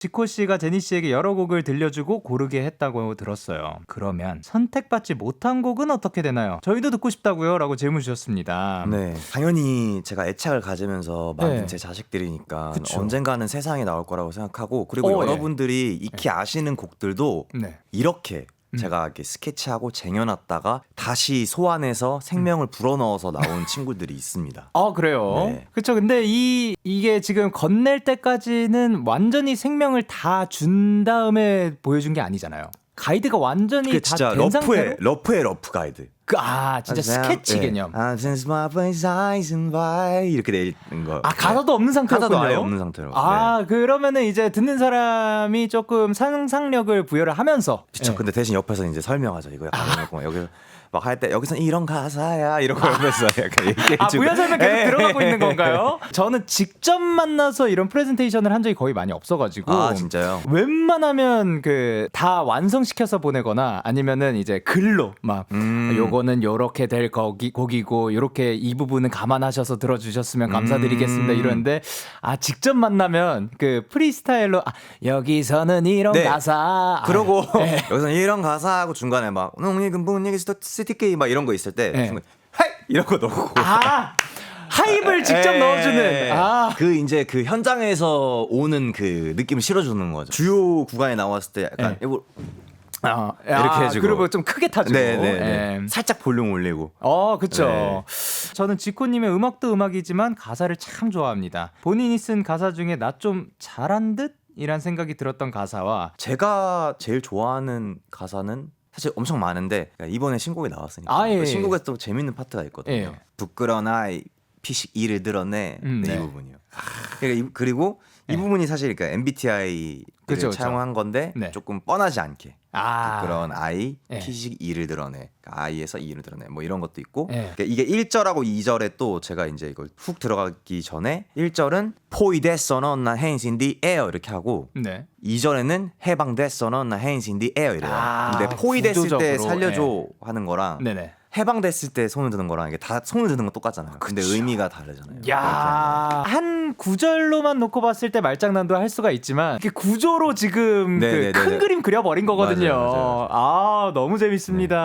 지코 씨가 제니 씨에게 여러 곡을 들려주고 고르게 했다고 들었어요. 그러면 선택받지 못한 곡은 어떻게 되나요? 저희도 듣고 싶다고요. 라고 질문 주셨습니다. 네, 당연히 제가 애착을 가지면서 만든 네. 제 자식들이니까 그쵸. 언젠가는 세상에 나올 거라고 생각하고 그리고 어, 여러분들이 익히 아시는 곡들도 네. 이렇게 음. 제가 이렇게 스케치하고 쟁여놨다가 다시 소환해서 생명을 불어넣어서 나온 친구들이 있습니다. 아 그래요. 네. 그렇죠. 근데 이 이게 지금 건넬 때까지는 완전히 생명을 다 준 다음에 보여준 게 아니잖아요. 가이드가 완전히 그게 다 진짜 된 러프의 상태로 러프의 러프 가이드. 그, 아 진짜 스케치 네. 개념. 아, since my place eyes and by 이렇게 돼 있는 거. 아 가사도 없는 상태였군요. 가사도 아예 없는 상태로. 아 그러면은 이제 듣는 사람이 조금 상상력을 부여를 하면서 그쵸. 예. 근데 대신 옆에서 이제 설명하죠. 이거 약간 이런 거 여기 막할때 여기서 이런 가사야 이러고 옆에서 약간 얘기해주고. 아 부연 설명 계속 예. 들어가고 있는 건가요? 저는 직접 만나서 이런 프레젠테이션을 한 적이 거의 많이 없어가지고 아 진짜요? 웬만하면 그 다 완성시켜서 보내거나 아니면은 이제 글로 막 음. 요거 는 요렇게 될 거기, 곡이고 요렇게 이 부분은 감안하셔서 들어주셨으면 감사드리겠습니다 음. 이러는데 아 직접 만나면 그 프리스타일로 아, 여기서는 이런 네. 가사 그러고 아, 네. 여기서 이런 가사 하고 중간에 막 농익은 분위기 스티케이 막 이런 거 있을 때 네. 하이 이런 거 넣고 아 하입을 직접 에. 넣어주는 아 그 이제 그 현장에서 오는 그 느낌을 실어주는 거죠. 주요 구간에 나왔을 때 약간 네. 아, 이렇게 아, 해주고. 그리고 좀 크게 타주고 네네네 예. 살짝 볼륨 올리고 어, 그쵸. 네. 저는 지코님의 음악도 음악이지만 가사를 참 좋아합니다. 본인이 쓴 가사 중에 나 좀 잘한 듯? 이란 생각이 들었던 가사와 제가 제일 좋아하는 가사는 사실 엄청 많은데 이번에 신곡이 나왔으니까 아, 예, 그 예. 신곡에서 또 재밌는 파트가 있거든요. 예. 부끄러운 아이 피식 이를 드러내 음, 네, 이 네. 부분이요. 그러니까 이, 그리고 이 네. 부분이 사실 그러니까 MBTI 그쵸, 를 그쵸. 차용한 건데 네. 조금 뻔하지 않게 아. 부끄러운 아이 예. 피식 이를 드러내 그러니까 아이에서 이를 드러내 뭐 이런 것도 있고 예. 그러니까 이게 1절하고 2절에 또 제가 이제 이걸 훅 들어가기 전에 1절은 포위됐어 나 hands in the air 이렇게 하고 네. 2절에는 해방됐어 나 hands in the air 이래요. 아, 근데 포위됐을 때 구조적으로, 살려줘 하는 거랑 네네. 해방됐을 때 손을 드는 거랑 이게 다 손을 드는 건 똑같잖아요. 근데 의미가 다르잖아요. 야, 한 구절로만 놓고 봤을 때 말장난도 할 수가 있지만 이게 구조로 지금 네, 그 네, 네, 큰 네. 그림 그려버린 거거든요. 맞아요, 맞아요. 아, 너무 재밌습니다.